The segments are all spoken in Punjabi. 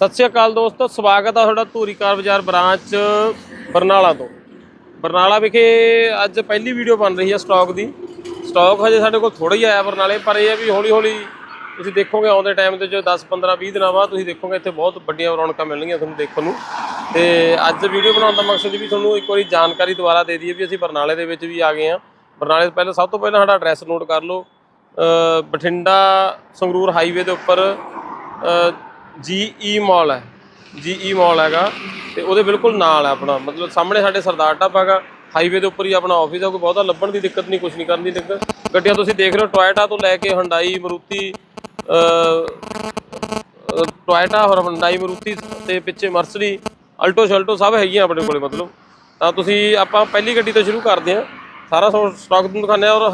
ਸਤਿ ਸ਼੍ਰੀ ਅਕਾਲ ਦੋਸਤੋ, ਸਵਾਗਤ ਆ ਤੁਹਾਡਾ ਧੂਰੀ ਕਾਰ ਬਾਜ਼ਾਰ ਬ੍ਰਾਂਚ ਬਰਨਾਲਾ ਤੋਂ। ਬਰਨਾਲਾ ਵਿਖੇ ਅੱਜ ਪਹਿਲੀ ਵੀਡੀਓ ਬਣ ਰਹੀ ਹੈ ਸਟਾਕ ਦੀ। ਸਟਾਕ ਹਜੇ ਸਾਡੇ ਕੋਲ ਥੋੜਾ ਹੀ ਆਇਆ ਬਰਨਾਲੇ, ਪਰ ਇਹ ਹੈ ਵੀ ਹੌਲੀ ਹੌਲੀ ਤੁਸੀਂ ਦੇਖੋਗੇ ਆਉਂਦੇ ਟਾਈਮ ਤੇ ਜੋ 10 15 20 ਦਿਨਾਂ ਬਾਅਦ ਤੁਸੀਂ ਦੇਖੋਗੇ ਇੱਥੇ ਬਹੁਤ ਵੱਡੀਆਂ ਰੌਣਕਾਂ ਮਿਲਣਗੀਆਂ ਤੁਹਾਨੂੰ ਦੇਖਣ ਨੂੰ। ਤੇ ਅੱਜ ਵੀਡੀਓ ਬਣਾਉਣ ਦਾ ਮਕਸਦ ਵੀ ਤੁਹਾਨੂੰ ਇੱਕ ਵਾਰੀ ਜਾਣਕਾਰੀ ਦੁਬਾਰਾ ਦੇ ਦਈਏ ਵੀ ਅਸੀਂ ਬਰਨਾਲੇ ਦੇ ਵਿੱਚ ਵੀ ਆ ਗਏ ਹਾਂ। ਬਰਨਾਲੇ ਤੋਂ ਪਹਿਲਾਂ ਸਭ ਤੋਂ ਪਹਿਲਾਂ ਸਾਡਾ ਐਡਰੈਸ ਨੋਟ ਕਰ ਲਓ। ਬਠਿੰਡਾ ਸੰਗਰੂਰ ਹਾਈਵੇ ਦੇ ਉੱਪਰ ਜੀ ਈ ਮਾਲ ਹੈ। ਜੀ ਈ ਮਾਲ ਹੈਗਾ ਤੇ ਉਹਦੇ ਬਿਲਕੁਲ ਨਾਲ ਹੈ ਆਪਣਾ। ਮਤਲਬ ਸਾਹਮਣੇ ਸਾਡੇ ਸਰਦਾਰ ਢਾਬਾ ਹੈਗਾ। ਹਾਈਵੇ ਦੇ ਉੱਪਰ ਹੀ ਆਪਣਾ ਆਫਿਸ ਹੈ। ਕੋਈ ਬਹੁਤਾ ਲੱਭਣ ਦੀ ਦਿੱਕਤ ਨਹੀਂ ਕੁਝ ਨਹੀਂ ਕਰਨ ਦੀ ਦਿੱਕਤ। ਗੱਡੀਆਂ ਤੁਸੀਂ ਦੇਖ ਰਹੇ ਹੋ ਟੋਇਟਾ ਤੋਂ ਲੈ ਕੇ ਹੰਡਾਈ ਮਰੂਤੀ ਟੋਇਟਾ ਹੋਰ ਹੰਡਾਈ ਮਰੂਤੀ ਤੇ ਪਿੱਛੇ ਮਰਸਡੀ ਅਲਟੋ ਸ਼ਲਟੋ ਸਭ ਹੈਗੀਆਂ ਆਪਣੇ ਕੋਲੇ ਮਤਲਬ। ਤਾਂ ਤੁਸੀਂ ਆਪਾਂ ਪਹਿਲੀ ਗੱਡੀ ਤੋਂ ਸ਼ੁਰੂ ਕਰਦੇ ਹਾਂ। ਸਾਰਾ ਸਟਾਕ ਤੁਹਾਨੂੰ ਦਿਖਾਉਂਦੇ ਹਾਂ ਔਰ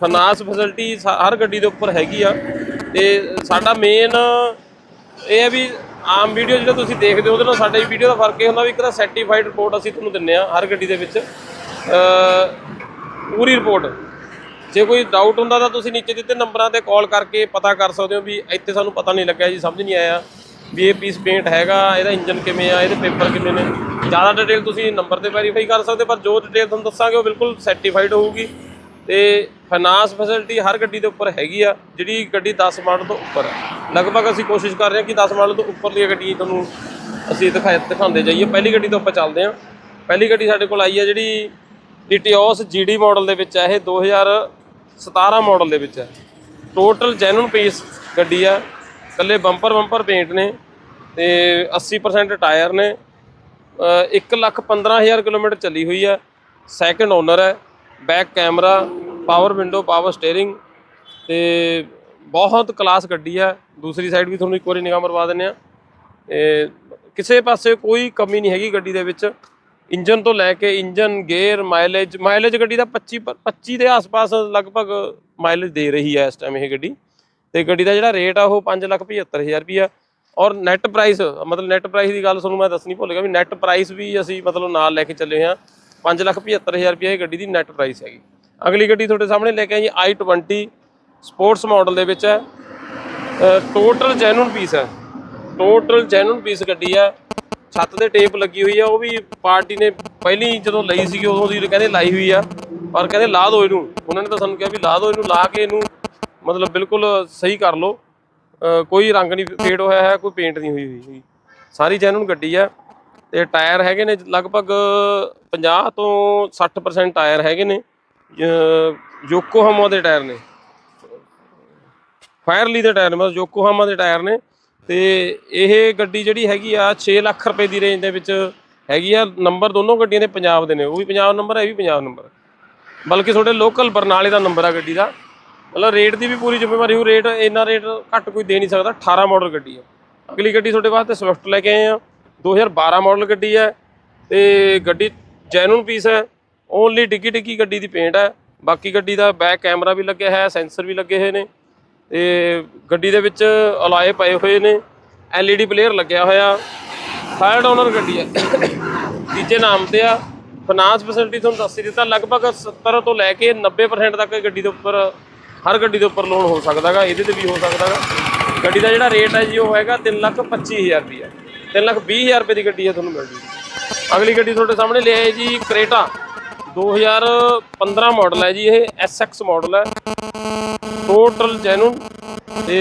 ਫਾਈਨਾਂਸ ਫੈਸਿਲਿਟੀ ਹਰ ਗੱਡੀ ਦੇ ਉੱਪਰ ਹੈਗੀ ਆ। ਤੇ ਸਾਡਾ ਮੇਨ ਇਹ ਹੈ ਵੀ ਆਮ ਵੀਡੀਓ ਜਿਹੜਾ ਤੁਸੀਂ ਦੇਖਦੇ ਹੋ, ਉਹਦੇ ਨਾਲ ਸਾਡੇ ਵੀਡੀਓ ਦਾ ਫ਼ਰਕ ਇਹ ਹੁੰਦਾ ਵੀ ਇੱਕ ਤਾਂ ਸਰਟੀਫਾਈਡ ਰਿਪੋਰਟ ਅਸੀਂ ਤੁਹਾਨੂੰ ਦਿੰਨੇ ਆ ਹਰ ਗੱਡੀ ਦੇ ਵਿੱਚ। ਪੂਰੀ ਰਿਪੋਰਟ ਜੇ ਕੋਈ ਡਾਊਟ ਹੁੰਦਾ ਤਾਂ ਤੁਸੀਂ ਨੀਚੇ ਦਿੱਤੇ ਨੰਬਰਾਂ ਤੇ ਕਾਲ ਕਰਕੇ ਪਤਾ ਕਰ ਸਕਦੇ ਹੋ ਵੀ ਇੱਥੇ ਸਾਨੂੰ ਪਤਾ ਨਹੀਂ ਲੱਗਿਆ ਜੀ, ਸਮਝ ਨਹੀਂ ਆਇਆ ਵੀ ਇਹ ਪੀਸ ਪੇਂਟ ਹੈਗਾ, ਇਹਦਾ ਇੰਜਨ ਕਿਵੇਂ ਆ, ਇਹਦੇ ਪੇਪਰ ਕਿੰਨੇ ਨੇ। ਜ਼ਿਆਦਾ ਡਿਟੇਲ ਤੁਸੀਂ ਨੰਬਰ ਤੇ ਵੈਰੀਫਾਈ ਕਰ ਸਕਦੇ ਪਰ ਜੋ ਡਿਟੇਲ ਤੁਹਾਨੂੰ ਦੱਸਾਂਗੇ ਉਹ ਬਿਲਕੁਲ ਸਰਟੀਫਾਈਡ ਹੋਊਗੀ। ਤੇ ਫਾਈਨਾਂਸ ਫੈਸਿਲਿਟੀ ਹਰ ਗੱਡੀ ਦੇ ਉੱਪਰ ਹੈਗੀ ਆ, ਜਿਹੜੀ ਗੱਡੀ 10 ਮਾਡਲ ਤੋਂ ਉੱਪਰ ਆ। ਲਗਭਗ ਅਸੀਂ ਕੋਸ਼ਿਸ਼ ਕਰ ਰਹੇ ਹਾਂ ਕਿ 10 ਮਾਡਲ ਤੋਂ ਉੱਪਰਲੀਆਂ ਗੱਡੀ ਤੁਹਾਨੂੰ ਅਸੀਂ ਦਿਖਾ ਦਿਖਾਉਂਦੇ ਜਾਈਏ। ਪਹਿਲੀ ਗੱਡੀ ਤੋਂ ਆਪਾਂ ਚੱਲਦੇ ਹਾਂ। ਪਹਿਲੀ ਗੱਡੀ ਸਾਡੇ ਕੋਲ ਆਈ ਹੈ ਜਿਹੜੀ ਡੀਟੀਓਸ ਜੀਡੀ ਮਾਡਲ ਦੇ ਵਿੱਚ ਹੈ। ਇਹ 2017 ਮਾਡਲ ਦੇ ਵਿੱਚ ਹੈ। ਟੋਟਲ ਜੈਨੂਨ ਪੀਸ ਗੱਡੀ ਆ ਕੱਲੇ ਬੰਪਰ ਬੰਪਰ ਪੇਂਟ ਨੇ ਤੇ 80% ਟਾਇਰ ਨੇ। ਅ, ਇੱਕ ਲੱਖ 15000 ਕਿਲੋਮੀਟਰ ਚੱਲੀ ਹੋਈ ਹੈ। ਸੈਕੰਡ ਓਨਰ ਹੈ। Back camera power window power steering ਤੇ ਬਹੁਤ ਕਲਾਸ ਗੱਡੀ ਆ। ਦੂਸਰੀ ਸਾਈਡ ਵੀ ਤੁਹਾਨੂੰ ਇੱਕ ਵਾਰੀ ਨਿਗਾਹ ਮਰਵਾ ਦਿੰਨੇ ਆ। ਕਿਸੇ ਪਾਸੇ ਕੋਈ ਕਮੀ ਨਹੀਂ ਹੈਗੀ ਗੱਡੀ ਦੇ ਵਿੱਚ। ਇੰਜਨ ਤੋਂ ਲੈ ਕੇ ਇੰਜਨ ਗੇਅਰ ਮਾਈਲੇਜ ਮਾਈਲੇਜ ਗੱਡੀ ਦਾ 25 ਪ- 25 ਦੇ ਆਸ-ਪਾਸ ਲਗਭਗ ਮਾਈਲੇਜ ਦੇ ਰਹੀ ਹੈ ਇਸ ਟਾਈਮ ਇਹ ਗੱਡੀ। ਤੇ ਗੱਡੀ ਦਾ ਜਿਹੜਾ ਰੇਟ ਆ ਉਹ 575000 ਰੁਪਿਆ ਔਰ ਨੈਟ ਪ੍ਰਾਈਸ ਮਤਲਬ ਨੈਟ ਪ੍ਰਾਈਸ ਦੀ ਗੱਲ ਤੁਹਾਨੂੰ ਮੈਂ ਦੱਸਣੀ ਭੁੱਲ ਗਿਆ ਵੀ ਨੈਟ ਪ੍ਰਾਈਸ ਵੀ ਅਸੀਂ ਮਤਲਬ ਨਾਲ ਲੈ ਕੇ ਚੱਲੇ ਹਾਂ 575000 ਰੁਪਿਆ ਇਹ ਗੱਡੀ ਦੀ ਨੈਟ ਪ੍ਰਾਈਸ ਹੈਗੀ। ਅਗਲੀ ਗੱਡੀ ਤੁਹਾਡੇ ਸਾਹਮਣੇ ਲੈ ਕੇ ਆਈ i20 ਸਪੋਰਟਸ ਮਾਡਲ ਦੇ ਵਿੱਚ ਹੈ। ਟੋਟਲ ਜੈਨੂਨ ਪੀਸ ਹੈ। ਟੋਟਲ ਜੈਨੂਨ ਪੀਸ ਗੱਡੀ ਹੈ। ਛੱਤ ਤੇ ਟੇਪ ਲੱਗੀ ਹੋਈ ਆ ਉਹ ਵੀ ਪਾਰਟੀ ਨੇ ਪਹਿਲੀ ਜਦੋਂ ਲਈ ਸੀਗੀ, ਉਦੋਂ ਦੀ ਕਹਿੰਦੇ ਲਾਈ ਹੋਈ ਆ। ਪਰ ਕਹਿੰਦੇ ਲਾ ਦਿਓ ਇਹਨੂੰ। ਉਹਨਾਂ ਨੇ ਤਾਂ ਸਾਨੂੰ ਕਿਹਾ ਵੀ ਲਾ ਦਿਓ ਇਹਨੂੰ, ਲਾ ਕੇ ਇਹਨੂੰ ਮਤਲਬ ਬਿਲਕੁਲ ਸਹੀ ਕਰ ਲਓ। ਕੋਈ ਰੰਗ ਨਹੀਂ ਫੇਡ ਹੋਇਆ ਹੈ, ਕੋਈ ਪੇਂਟ ਨਹੀਂ ਹੋਈ ਹੋਈ। ਸਾਰੀ ਜੈਨੂਨ ਗੱਡੀ ਆ ਤੇ ਟਾਇਰ ਹੈਗੇ ਨੇ ਲਗਭਗ 50 ਤੋਂ 60% ਟਾਇਰ ਹੈਗੇ ਨੇ। ਯੋਕੋਹਾਮਾ ਦੇ ਟਾਇਰ ਨੇ। ਫਾਇਰਲੀ ਦੇ ਟਾਇਰ ਨੇ, ਮਤਲਬ ਯੋਕੋਹਾਮਾ ਦੇ ਟਾਇਰ ਨੇ। ਤੇ ਇਹ ਗੱਡੀ ਜਿਹੜੀ ਹੈਗੀ ਆ 6 ਲੱਖ ਰੁਪਏ ਦੀ ਰੇਂਜ ਦੇ ਵਿੱਚ ਹੈਗੀ ਆ। ਨੰਬਰ ਦੋਨੋਂ ਗੱਡੀਆਂ ਦੇ ਪੰਜਾਬ ਦੇ ਨੇ, ਉਹ ਵੀ ਪੰਜਾਬ ਨੰਬਰ ਹੈ ਇਹ ਵੀ ਪੰਜਾਬ ਨੰਬਰ ਬਲਕਿ ਤੁਹਾਡੇ ਲੋਕਲ ਬਰਨਾਲੇ ਦਾ ਨੰਬਰ ਆ ਗੱਡੀ ਦਾ। ਮਤਲਬ ਰੇਟ ਦੀ ਵੀ ਪੂਰੀ ਜ਼ਿੰਮੇਵਾਰੀ ਹੋ ਰੇਟ ਇੰਨਾ ਰੇਟ ਘੱਟ ਕੋਈ ਦੇ ਨਹੀਂ ਸਕਦਾ 18 ਮਾਡਲ ਗੱਡੀ ਆ। ਅਗਲੀ ਗੱਡੀ ਤੁਹਾਡੇ ਵਾਸਤੇ ਸਵਿਫਟ ਲੈ ਕੇ ਆਏ ਆ। 2012 ਮਾਡਲ ਗੱਡੀ ਹੈ ਤੇ ਗੱਡੀ ਜੈਨੂਨ ਪੀਸ ਹੈ। ਓਨਲੀ ਡਿੱਗੀ ਡਿੱਗੀ ਗੱਡੀ ਦੀ ਪੇਂਟ ਹੈ। ਬਾਕੀ ਗੱਡੀ ਦਾ ਬੈਕ ਕੈਮਰਾ ਵੀ ਲੱਗਿਆ ਹੈ ਸੈਂਸਰ ਵੀ ਲੱਗੇ ਹੋਏ ਨੇ। ਤੇ ਗੱਡੀ ਦੇ ਵਿੱਚ ਅਲਾਏ ਪਏ ਹੋਏ ਨੇ, LED ਪਲੇਅਰ ਲੱਗਿਆ ਹੋਇਆ ਥਰਡ ਓਨਰ ਗੱਡੀ ਹੈ। ਤੀਜੇ ਨਾਮ ਤੇ ਆ ਫਾਈਨਾਂਸ ਫੈਸਿਲਿਟੀ ਤੁਹਾਨੂੰ ਦੱਸ ਦਿੱਤਾ, ਲਗਭਗ 70 ਤੋਂ ਲੈ ਕੇ 90% ਤੱਕ ਗੱਡੀ ਦੇ ਉੱਪਰ, ਹਰ ਗੱਡੀ ਦੇ ਉੱਪਰ ਲੋਨ ਹੋ ਸਕਦਾ ਹੈਗਾ ਇਹਦੇ ਤੇ ਵੀ ਹੋ ਸਕਦਾ ਹੈਗਾ ਗੱਡੀ ਦਾ ਜਿਹੜਾ ਰੇਟ ਹੈ ਜੀ, ਉਹ ਹੈਗਾ 325000 ਰੁਪਏ 320000 ਰੁਪਏ ਦੀ ਗੱਡੀ ਹੈ ਤੁਹਾਨੂੰ ਮਿਲ ਜੂਗੀ। ਅਗਲੀ ਗੱਡੀ ਤੁਹਾਡੇ ਸਾਹਮਣੇ ਲਿਆ ਹੈ ਜੀ ਕ੍ਰੇਟਾ 2015 ਮਾਡਲ ਹੈ ਜੀ, ਇਹ SX ਮਾਡਲ ਹੈ। ਟੋਟਲ ਜੈਨੂਨ ਤੇ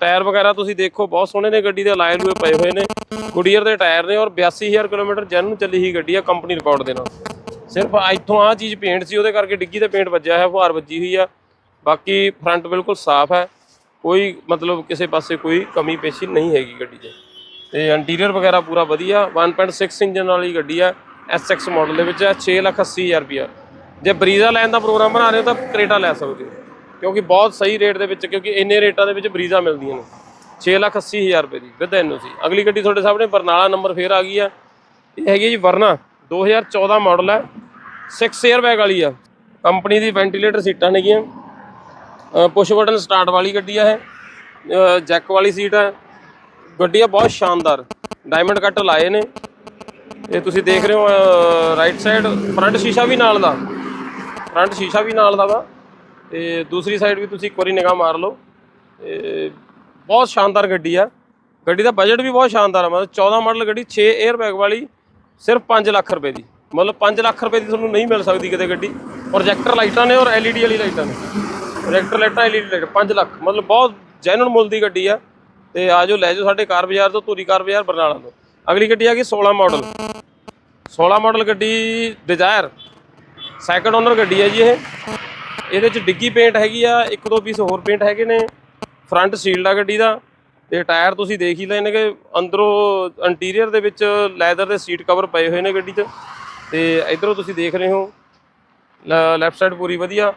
ਟਾਇਰ ਵਗੈਰਾ ਤੁਸੀਂ ਦੇਖੋ, ਬਹੁਤ ਸੋਹਣੇ ਨੇ ਗੱਡੀ ਦੇ ਅਲਾਈ ਲੂਏ ਪਏ ਹੋਏ ਨੇ। ਗੁਡੀਅਰ ਦੇ ਟਾਇਰ ਨੇ ਔਰ 82000 ਕਿਲੋਮੀਟਰ ਜੈਨੂਨ ਚੱਲੀ ਹੀ ਗੱਡੀ ਆ ਕੰਪਨੀ ਰਿਕਾਰਡ ਦੇ ਨਾਲ। ਸਿਰਫ ਇੱਥੋਂ ਆ ਚੀਜ਼ ਪੇਂਟ ਸੀ, ਉਹਦੇ ਕਰਕੇ ਡਿੱਗੀ ਤੇ ਪੇਂਟ ਵੱਜਿਆ ਹੈ ਫੁਹਾਰ ਵੱਜੀ ਹੋਈ ਆ। ਬਾਕੀ ਫਰੰਟ ਬਿਲਕੁਲ ਸਾਫ਼ ਹੈ। ਕੋਈ ਮਤਲਬ ਕਿਸੇ ਪਾਸੇ ਕੋਈ ਕਮੀ ਪੇਸ਼ੀ ਨਹੀਂ ਹੈਗੀ ਗੱਡੀ 'ਚ। ਤੇ ਇੰਟੀਰੀਅਰ ਵਗੈਰਾ ਪੂਰਾ ਵਧੀਆ। 1.6 ਇੰਜਨ ਵਾਲੀ ਗੱਡੀ ਆ SX ਮਾਡਲ ਦੇ ਵਿੱਚ ਹੈ 680000 ਰੁਪਿਆ ਜੇ ਬਰੀਜ਼ਾ ਲੈਣ ਦਾ ਪ੍ਰੋਗਰਾਮ ਬਣਾ ਰਹੇ ਹੋ ਤਾਂ ਕਰੇਟਾ ਲੈ ਸਕਦੇ ਹੋ। ਕਿਉਂਕਿ ਬਹੁਤ ਸਹੀ ਰੇਟ ਦੇ ਵਿੱਚ, ਕਿਉਂਕਿ ਇੰਨੇ ਰੇਟਾਂ ਦੇ ਵਿੱਚ ਬਰੀਜ਼ਾ ਮਿਲਦੀਆਂ ਨੇ। 680000 ਰੁਪਏ ਦੀ, ਵਿਦ ਐਨਓਸੀ ਅਗਲੀ ਗੱਡੀ ਤੁਹਾਡੇ ਸਾਹਮਣੇ, ਬਰਨਾਲਾ ਨੰਬਰ ਫੇਰ ਆ ਗਈ ਆ। ਇਹ ਹੈਗੀ ਹੈ ਜੀ ਵਰਨਾ 2014 ਮਾਡਲ ਹੈ 6 에ਅਰ ਬੈਗ ਵਾਲੀ ਆ। ਕੰਪਨੀ ਦੀ ਵੈਂਟੀਲੇਟਰ ਸੀਟਾਂ ਨੇਗੀਆਂ ਪੁਸ਼ ਬਟਨ ਸਟਾਰਟ ਵਾਲੀ ਗੱਡੀ ਆ ਇਹ। ਜੈਕ ਵਾਲੀ ਸੀਟ ਹੈ ਗੱਡੀ ਆ ਬਹੁਤ ਸ਼ਾਨਦਾਰ। ਡਾਇਮੰਡ ਕੱਟ ਲਾਏ ਨੇ। ਇਹ ਤੁਸੀਂ ਦੇਖ ਰਹੇ ਹੋ ਰਾਈਟ ਸਾਈਡ ਫਰੰਟ ਸ਼ੀਸ਼ਾ ਵੀ ਨਾਲ ਦਾ। ਫਰੰਟ ਸ਼ੀਸ਼ਾ ਵੀ ਨਾਲ ਦਾ ਵਾ। ਤੇ ਦੂਸਰੀ ਸਾਈਡ ਵੀ ਤੁਸੀਂ ਇੱਕ ਵਾਰੀ ਨਿਗਾਹ ਮਾਰ ਲਓ। ਤੇ ਬਹੁਤ ਸ਼ਾਨਦਾਰ ਗੱਡੀ ਆ। ਗੱਡੀ ਦਾ ਬਜਟ ਵੀ ਬਹੁਤ ਸ਼ਾਨਦਾਰ ਆ। ਮਤਲਬ 14 ਮਾਡਲ ਗੱਡੀ 6 에ਅਰ ਬੈਗ ਵਾਲੀ, ਸਿਰਫ 5 ਲੱਖ ਰੁਪਏ ਦੀ। ਮਤਲਬ 5 ਲੱਖ ਰੁਪਏ ਦੀ ਤੁਹਾਨੂੰ ਨਹੀਂ ਮਿਲ ਸਕਦੀ ਕਿਤੇ ਗੱਡੀ। ਪ੍ਰੋਜੈਕਟਰ ਲਾਈਟਾਂ ਨੇ ਔਰ LED ਵਾਲੀ ਲਾਈਟਾਂ ਨੇ। ਪ੍ਰੋਜੈਕਟਰ ਲਾਈਟਾਂ LED ਲਾਈਟ 5 ਲੱਖ। ਮਤਲਬ ਬਹੁਤ ਜੈਨੂਨ ਮੁੱਲ ਦੀ ਗੱਡੀ ਆ। ਤੇ ਆ ਜਾਓ, ਲੈ ਜਾਓ ਸਾਡੇ ਕਾਰ ਬਾਜ਼ਾਰ ਤੋਂ, ਧੂਰੀ ਕਾਰ ਬਾਜ਼ਾਰ, ਬਰਨਾਲਾ ਤੋਂ। ਅਗਲੀ ਗੱਡੀ ਆ ਗਈ 16 ਮਾਡਲ 16 ਮਾਡਲ ਗੱਡੀ ਡਿਜ਼ਾਇਰ ਸੈਕੰਡ ਓਨਰ ਗੱਡੀ ਹੈ ਜੀ ਇਹ। ਇਹਦੇ ਚ ਡਿੱਗੀ ਪੇਂਟ ਹੈਗੀ ਆ, ਇੱਕ ਦੋ ਪੀਸ ਹੋਰ ਪੇਂਟ ਹੈਗੇ ਨੇ, ਫਰੰਟ ਸੀਲਡ ਆ ਗੱਡੀ ਦਾ, ਤੇ ਟਾਇਰ ਤੁਸੀਂ ਦੇਖ ਹੀ ਲਏ ਨੇ ਕਿ ਅੰਦਰੋਂ ਇੰਟੀਰੀਅਰ ਦੇ ਵਿੱਚ ਲੈਦਰ ਦੇ ਸੀਟ ਕਵਰ ਪਏ ਹੋਏ ਨੇ ਗੱਡੀ 'ਚ, ਤੇ ਇਧਰੋਂ ਤੁਸੀਂ ਦੇਖ ਰਹੇ ਹੋ ਲੈਫਟ ਸਾਈਡ ਪੂਰੀ ਵਧੀਆ,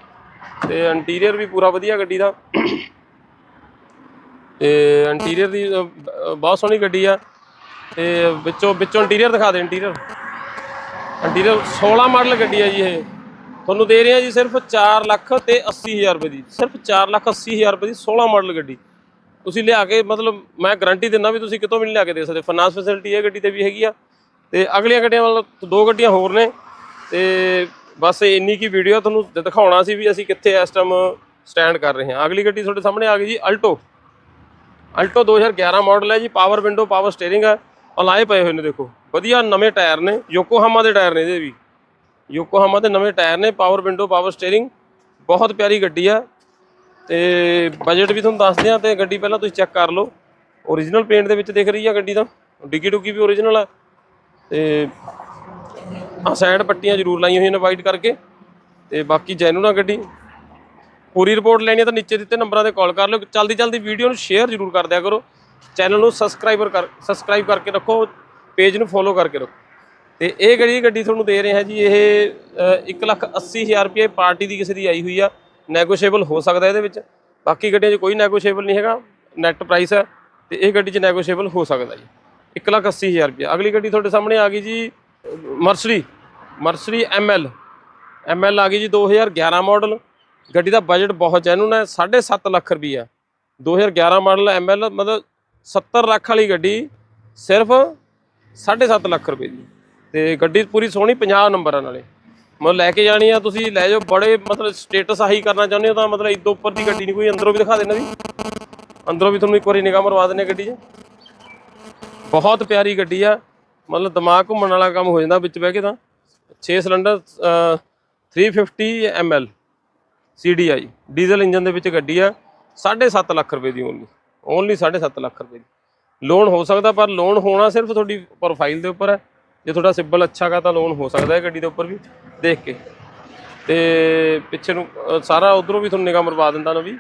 ਤੇ ਇੰਟੀਰੀਅਰ ਵੀ ਪੂਰਾ ਵਧੀਆ ਗੱਡੀ ਦਾ, ਤੇ ਇੰਟੀਰੀਅਰ ਦੀ ਬਹੁਤ ਸੋਹਣੀ ਗੱਡੀ ਆ, ਤੇ ਵਿੱਚੋਂ ਵਿੱਚੋਂ ਇੰਟੀਰੀਅਰ ਦਿਖਾ ਦੇ ਇੰਟੀਰੀਅਰ ਇੰਟੀਰੀਅਰ 16 ਮਾਡਲ ਗੱਡੀ ਆ ਜੀ ਇਹ। ਤੁਹਾਨੂੰ ਦੇ ਰਹੇ ਆ ਜੀ ਸਿਰਫ 4 ਲੱਖ ਤੇ 80 ਹਜ਼ਾਰ ਰੁਪਏ ਦੀ, ਸਿਰਫ 4 ਲੱਖ 80 ਹਜ਼ਾਰ ਰੁਪਏ ਦੀ 16 ਮਾਡਲ ਗੱਡੀ। ਤੁਸੀਂ ਲਿਆ ਕੇ ਮਤਲਬ ਮੈਂ ਗਾਰੰਟੀ ਦਿੰਦਾ ਵੀ ਤੁਸੀਂ ਕਿਤੋਂ ਵੀ ਨਹੀਂ ਲਿਆ ਕੇ ਦੇ ਸਕਦੇ। ਫਾਈਨਾਂਸ ਫੈਸਿਲਿਟੀ ਇਹ ਗੱਡੀ ਤੇ ਵੀ ਹੈਗੀ ਆ। ਤੇ ਅਗਲੀਆਂ ਗੱਡੀਆਂ ਮਤਲਬ ਦੋ ਗੱਡੀਆਂ ਹੋਰ ਨੇ। ਤੇ ਬਸ ਇੰਨੀ ਕੀ ਵੀਡੀਓ ਤੁਹਾਨੂੰ ਦਿਖਾਉਣਾ ਸੀ ਵੀ ਅਸੀਂ ਕਿੱਥੇ ਇਸ ਟਾਈਮ ਸਟੈਂਡ ਕਰ ਰਹੇ ਹਾਂ। ਅਗਲੀ ਗੱਡੀ ਤੁਹਾਡੇ ਸਾਹਮਣੇ ਆ ਗਈ ਜੀ ਅਲਟੋ ਅਲਟੋ 2011 ਮਾਡਲ ਹੈ ਜੀ। ਪਾਵਰ ਵਿੰਡੋ ਪਾਵਰ ਸਟੀਅਰਿੰਗ ਹੈ। ਅਲਾਏ ਪਏ ਹੋਏ ਨੇ ਦੇਖੋ। ਵਧੀਆ ਨਵੇਂ ਟਾਇਰ ਨੇ। ਯੋਕੋਹਾਮਾ ਦੇ ਟਾਇਰ ਨੇ ਇਹਦੇ ਵੀ। ਯੋਕੋਹਾਮਾ ਦੇ ਨਵੇਂ ਟਾਇਰ ਨੇ ਪਾਵਰ ਵਿੰਡੋ ਪਾਵਰ ਸਟੀਅਰਿੰਗ ਬਹੁਤ ਪਿਆਰੀ ਗੱਡੀ ਆ। ਤੇ ਬਜਟ ਵੀ ਤੁਹਾਨੂੰ ਦੱਸਦੇ ਆ ਤੇ ਗੱਡੀ ਪਹਿਲਾਂ ਤੁਸੀਂ ਚੈੱਕ ਕਰ ਲਓ। ਓਰੀਜਨਲ ਪੇਂਟ ਦੇ ਵਿੱਚ ਦਿਖ ਰਹੀ ਆ ਗੱਡੀ ਦਾ ਡਿੱਗੀ ਡੁੱਗੀ ਵੀ ਓਰੀਜਨਲ ਆ। ਤੇ ਆ ਸਾਈਡ ਪੱਟੀਆਂ ਜ਼ਰੂਰ ਲਾਈਆਂ ਹੋਈਆਂ ਨੇ ਵਾਈਟ ਕਰਕੇ। ਤੇ ਬਾਕੀ ਜੈਨੂਨ ਆ ਗੱਡੀ। ਪੂਰੀ ਰਿਪੋਰਟ ਲੈਣੀ ਹੈ ਤਾਂ ਨੀਚੇ ਦਿੱਤੇ ਨੰਬਰਾਂ ਤੇ ਕਾਲ ਕਰ ਲਿਓ। ਜਲਦੀ ਜਲਦੀ ਵੀਡੀਓ ਨੂੰ ਸ਼ੇਅਰ ਜ਼ਰੂਰ ਕਰ ਦਿਆ ਕਰੋ। ਚੈਨਲ ਨੂੰ ਸਬਸਕ੍ਰਾਈਬਰ ਕਰ ਸਬਸਕ੍ਰਾਈਬ ਕਰਕੇ ਰੱਖੋ। ਪੇਜ ਨੂੰ ਫੋਲੋ ਕਰਕੇ ਰੱਖੋ। ਤੇ ਇਹ ਜਿਹੜੀ ਗੱਡੀ ਤੁਹਾਨੂੰ ਦੇ ਰਹੇ ਹਾਂ ਜੀ, ਇਹ 180000 ਰੁਪਏ ਪਾਰਟੀ ਦੀ ਕਿਸੇ ਦੀ ਆਈ ਹੋਈ ਆ। ਨੈਗੋਸ਼ੀਏਬਲ ਹੋ ਸਕਦਾ ਇਹਦੇ ਵਿੱਚ। ਬਾਕੀ ਗੱਡੀਆਂ 'ਚ ਕੋਈ ਨੈਗੋਸ਼ੀਏਬਲ ਨਹੀਂ ਹੈਗਾ। ਨੈਟ ਪ੍ਰਾਈਸ ਹੈ ਤੇ ਇਹ ਗੱਡੀ 'ਚ ਨੈਗੋਸ਼ੀਏਬਲ ਹੋ ਸਕਦਾ ਜੀ। 180000 ਰੁਪਏ। ਅਗਲੀ ਗੱਡੀ ਤੁਹਾਡੇ ਸਾਹਮਣੇ ਆ ਗਈ ਜੀ ਮਰਸਰੀ ਮਰਸਰੀ ਐਮਐਲ ਐਮਐਲ ਆ ਗਈ ਜੀ 2011 ਮਾਡਲ ਗੱਡੀ ਦਾ ਬਜਟ ਬਹੁਤ ਜੈਨੂਨ ਹੈ 7.5 ਲੱਖ ਰੁਪਈਆ। 2011 ਮਾਡਲ ਐਮਐਲ ਮਤਲਬ 70 ਲੱਖ ਵਾਲੀ ਗੱਡੀ ਸਿਰਫ 7.5 ਲੱਖ ਰੁਪਏ ਦੀ। ਤੇ ਗੱਡੀ ਪੂਰੀ ਸੋਹਣੀ 50 ਆ ਨਾਲੇ। ਮਤਲਬ ਲੈ ਕੇ ਜਾਣੀ ਆ ਤੁਸੀਂ ਲੈ ਜਾਓ ਬੜੇ ਮਤਲਬ ਸਟੇਟਸ ਆਹੀ ਕਰਨਾ ਚਾਹੁੰਦੇ ਹੋ ਤਾਂ ਮਤਲਬ ਇਦੋਂ ਉੱਪਰ ਦੀ ਗੱਡੀ ਨਹੀਂ ਕੋਈ ਅੰਦਰੋਂ ਵੀ ਦਿਖਾ ਦੇਣਾ ਵੀ ਅੰਦਰੋਂ ਵੀ ਤੁਹਾਨੂੰ ਇੱਕ ਵਾਰੀ ਨਿਗਾਹ ਮਰਵਾ ਦਿੰਦੇ ਗੱਡੀ 'ਚ। ਬਹੁਤ ਪਿਆਰੀ ਗੱਡੀ ਆ। ਮਤਲਬ ਦਿਮਾਗ ਘੁੰਮਣ ਵਾਲਾ ਕੰਮ ਹੋ ਜਾਂਦਾ ਵਿੱਚ ਬਹਿ ਕੇ ਤਾਂ। 6 ਸਿਲੰਡਰ ਅਹ, 350 ml CDI ਡੀਜ਼ਲ ਇੰਜਨ ਦੇ ਵਿੱਚ ਗੱਡੀ ਆ। 7.5 ਲੱਖ ਰੁਪਏ ਦੀ ਓਨਲੀ। ਓਨਲੀ 7.5 ਲੱਖ ਰੁਪਏ ਦੀ। ਲੋਨ ਹੋ ਸਕਦਾ ਪਰ ਲੋਨ ਹੋਣਾ ਸਿਰਫ ਤੁਹਾਡੀ ਪ੍ਰੋਫਾਈਲ ਦੇ ਉੱਪਰ ਹੈ ਜੇ ਤੁਹਾਡਾ ਸਿਬਲ ਅੱਛਾ ਗਾ ਤਾਂ ਲੋਨ ਹੋ ਸਕਦਾ ਹੈ ਗੱਡੀ ਦੇ ਉੱਪਰ ਵੀ ਦੇਖ ਕੇ। ਤੇ ਪਿੱਛੇ ਨੂੰ ਅਹ, ਸਾਰਾ ਉਧਰੋਂ ਵੀ ਤੁਹਾਨੂੰ ਨਿਗਾਹ ਮਰਵਾ ਦਿੰਦਾ ਨਾ ਵੀ।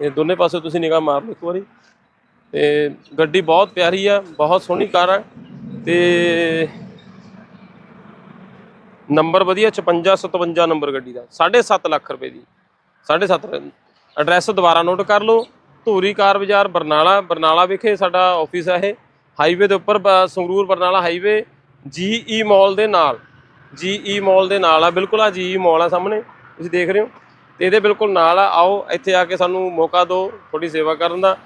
ਇਹ ਦੋਨੇ ਪਾਸੇ ਤੁਸੀਂ ਨਿਗਾਹ ਮਾਰ ਲਓ ਇੱਕ ਵਾਰੀ। ਤੇ ਗੱਡੀ ਬਹੁਤ ਪਿਆਰੀ ਆ ਬਹੁਤ ਸੋਹਣੀ ਕਾਰ ਆ। ਤੇ ਨੰਬਰ ਵਧੀਆ 56 57 ਨੰਬਰ ਗੱਡੀ ਦਾ। 7.5 ਲੱਖ ਰੁਪਏ ਦੀ। 7.5 ਐਡਰੈਸ ਦੁਬਾਰਾ ਨੋਟ ਕਰ ਲਓ। ਧੂਰੀ ਕਾਰ ਬਾਜ਼ਾਰ ਬਰਨਾਲਾ। ਬਰਨਾਲਾ ਵਿਖੇ ਸਾਡਾ ਆਫਿਸ ਹੈ ਇਹ। ਹਾਈਵੇ ਦੇ ਉੱਪਰ ਬ- ਸੰਗਰੂਰ ਬਰਨਾਲਾ ਹਾਈਵੇ ਜੀਈ ਮਾਲ ਦੇ ਨਾਲ ਜੀਈ ਮਾਲ ਦੇ ਨਾਲ ਆ ਬਿਲਕੁਲ ਆ ਜੀਈ ਮਾਲ ਆ ਸਾਹਮਣੇ ਤੁਸੀਂ ਦੇਖ ਰਹੇ ਹੋ। ਤੇ ਇਹਦੇ ਬਿਲਕੁਲ ਨਾਲ ਆ ਆਓ ਇੱਥੇ ਆ ਕੇ ਸਾਨੂੰ ਮੌਕਾ ਦਿਓ ਤੁਹਾਡੀ ਸੇਵਾ ਕਰਨ ਦਾ।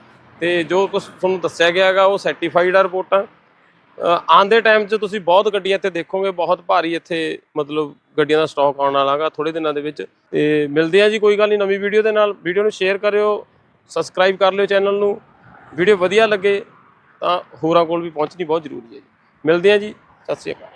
ਤੇ ਜੋ ਕੁਝ ਤੁਹਾਨੂੰ ਦੱਸਿਆ ਗਿਆ ਹੈਗਾ ਉਹ ਸਰਟੀਫਾਈਡ ਆ ਰਿਪੋਰਟਾਂ। ਅ, ਟਾਈਮ 'ਚ ਤੁਸੀਂ ਬਹੁਤ ਗੱਡੀਆਂ ਇੱਥੇ ਦੇਖੋਗੇ ਬਹੁਤ ਭਾਰੀ ਇੱਥੇ ਮਤਲਬ ਗੱਡੀਆਂ ਦਾ ਸਟਾਕ ਆਉਣ ਵਾਲਾ ਹੈਗਾ ਥੋੜੇ ਦਿਨਾਂ ਦੇ ਵਿੱਚ। ਤੇ ਮਿਲਦੇ ਆ ਜੀ ਕੋਈ ਗੱਲ ਨਹੀਂ ਨਵੀਂ ਵੀਡੀਓ ਦੇ ਨਾਲ। ਵੀਡੀਓ ਨੂੰ ਸ਼ੇਅਰ ਕਰਿਓ ਸਬਸਕ੍ਰਾਈਬ ਕਰ ਲਿਓ ਚੈਨਲ ਨੂੰ। ਵੀਡੀਓ ਵਧੀਆ ਲੱਗੇ ਤਾਂ ਹੋਰਾਂ ਕੋਲ ਵੀ ਪਹੁੰਚਣੀ ਬਹੁਤ ਜ਼ਰੂਰੀ ਹੈ ਜੀ। ਮਿਲਦੇ ਆ ਜੀ। ਸਤਿ ਸ਼੍ਰੀ ਅਕਾਲ